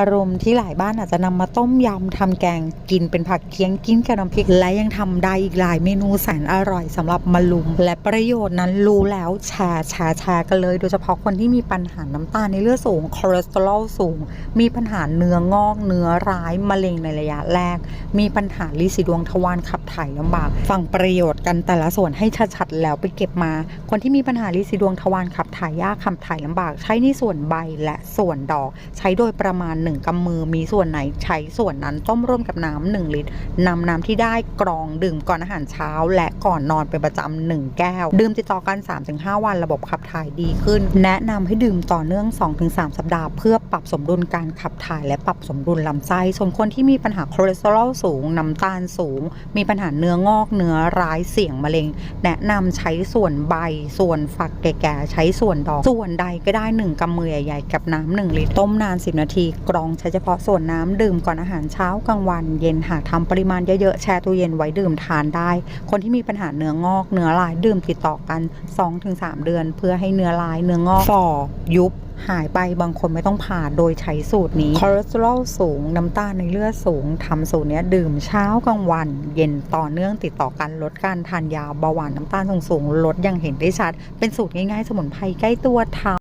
อารมณ์ที่หลายบ้านอาจจะนำมาต้มยำทำแกงกินเป็นผักเคียงกินกับน้ำพริก และยังทำได้อีกหลายเมนูแสนอร่อยสำหรับมาลุม และประโยชน์นั้นรู้แล้วแชร์แชร์แชร์กันเลย โดยเฉพาะคนที่มีปัญหาน้ำตาลในเลือดสูงคอเลสเตอรอลสูง มีปัญหาเนื้องอกเนื้อร้ายมะเร็งในระยะแรก มีปัญหาลินสีดวงทวารขับถ่ายลำบากฟังประโยชน์กันแต่ละส่วนให้ชัดๆแล้วไปเก็บมา คนที่มีปัญหาลินสีดวงทวารขับถ่ายยากขับถ่ายลำบาก ใช้ในส่วนใบและส่วนดอก ใช้โดยประมาณ1กำมือมีส่วนไหนใช้ส่วนนั้นต้มร่วมกับน้ำหนึ่งลิตรนำน้ำที่ได้กรองดื่มก่อนอาหารเช้า และก่อนนอนเป็นประจำหนึ่งแก้ว ดื่มติดต่อกัน 3-5 วันระบบขับถ่ายดีขึ้น แนะนำให้ดื่มต่อเนื่อง 2-3 สัปดาห์ เพื่อปรับสมดุลการขับถ่ายและปรับสมดุลลำไส้ส่วนคนที่มีปัญหาคอเลสเตอรอลสูงน้ำตาลสูง มีปัญหาเนื้องอกเนื้อร้ายเสี่ยงมะเร็ง แนะนำใช้ส่วนใบ ส่วนฝักแก่ๆใช้ส่วนดอก ส่วนใดก็ได้ 1กำมือใหญ่ๆกับน้ำ1ลิตรต้มนาน 10 นาทีกรองใช้เฉพาะส่วนน้ำดื่มก่อนอาหารเช้ากลางวัน เย็นหากทำปริมาณเยอะๆแช่ตู้เย็นไว้ดื่มทานได้ คนที่มีปัญหาเนื้องอกเนื้อลายดื่มติดต่อกัน 2-3 เดือน เพื่อให้เนื้อลายเนื้องอกฝ่อยุบหายไปบางคนไม่ต้องผ่าโดยใช้สูตรนี้คอเลสเตอรอลสูงน้ำตาลในเลือดสูงทำสูตรนี้ดื่มเช้ากลางวัน เย็นต่อเนื่องติดต่อกันลดการทานยาเบาหวานน้ำตาลสูงๆลดอย่างเห็นได้ชัด เป็นสูตรง่ายๆ สมุนไพรใกล้ตัวทา